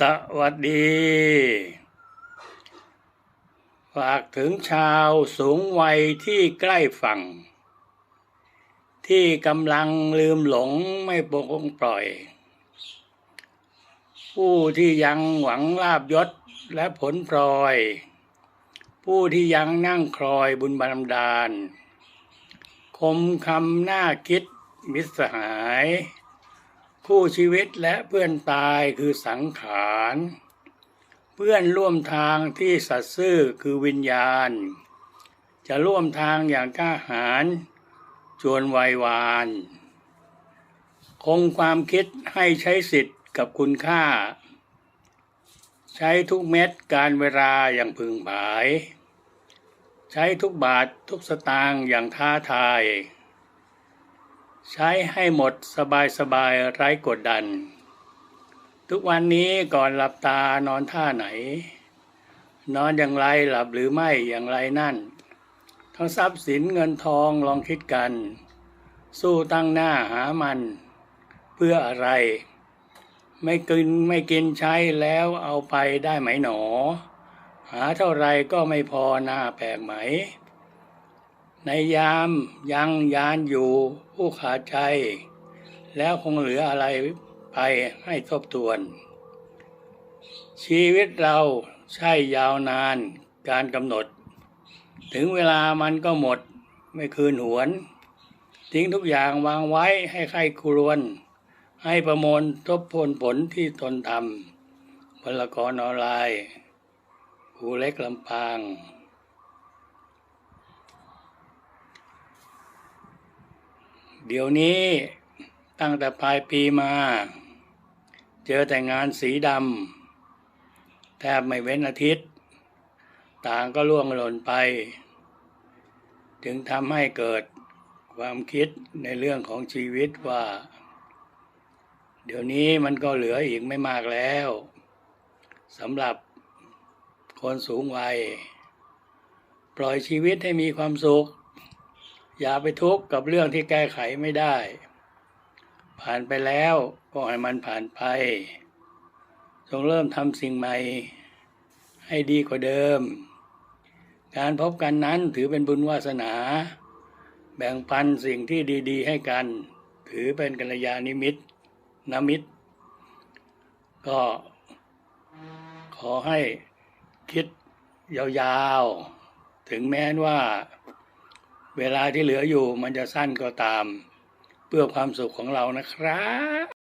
สวัสดี ฝากถึงชาวสูงวัยที่ใกล้ฝั่ง ที่กำลังลืมหลงไม่ปลงปล่อย ผู้ที่ยังหวังลาบยศและผลพลอย ผู้ที่ยังนั่งคลอยบุญบารมดาล คมคำหน้าคิดมิตรสหาย คู่ชีวิตและเพื่อนตายคือสังขาร เพื่อนร่วมทางที่สัตย์ซื่อคือวิญญาณ จะร่วมทางอย่างกล้าหาญชวนไวยวาน คงความคิดให้ใช้สิทธิ์กับคุณค่า ใช้ทุกเม็ดการเวลาอย่างพึงผาย ใช้ทุกบาททุกสตางค์อย่างท้าทาย ใช้ให้หมดสบายสบายไร้กดดัน ทุกวันนี้ก่อนหลับตานอนท่าไหน นอนอย่างไรหลับหรือไม่อย่างไรนั่น ทั้งทรัพย์สินเงินทองลองคิดกัน สู้ตั้งหน้าหามัน เพื่ออะไร ไม่กินไม่กินใช้แล้วเอาไปได้ไหมหนอ หาเท่าไรก็ไม่พอหน้าแปลกไหม ในยามยังยานอยู่ผู้ขาดใจ แล้วคงเหลืออะไรไปให้ทบทวน ชีวิตเราใช่ยาวนานการกำหนด ถึงเวลามันก็หมดไม่คืนหวน ทิ้งทุกอย่างวางไว้ให้ใครครวน ให้ประมวลทบทวนผลที่ตนทำพลกรออนไลน์ภูเล็กลำปาง เดี๋ยวนี้ตั้งแต่ปลายปีมา เจอแต่งานสีดำแทบไม่เว้นอาทิตย์ ต่างก็ล่วงหล่นไป จึงทำให้เกิดความคิดในเรื่องของชีวิตว่า เดี๋ยวนี้มันก็เหลืออีกไม่มากแล้วสำหรับคนสูงวัย ปล่อยชีวิตให้มีความสุข อย่าไปทุกข์กับเรื่องที่แก้ไขไม่ได้ ผ่านไปแล้วก็ให้มันผ่านไป จงเริ่มทำสิ่งใหม่ ให้ดีกว่าเดิม การพบกันนั้นถือเป็นบุญวาสนา แบ่งปันสิ่งที่ดี ๆ ให้กัน ถือเป็นกัลยาณมิตรนมิตร ก็ขอให้คิดยาวๆ ถึงแม้ว่า เวลาที่เหลืออยู่มันจะสั้นก็ตาม เพื่อความสุขของเรานะครับ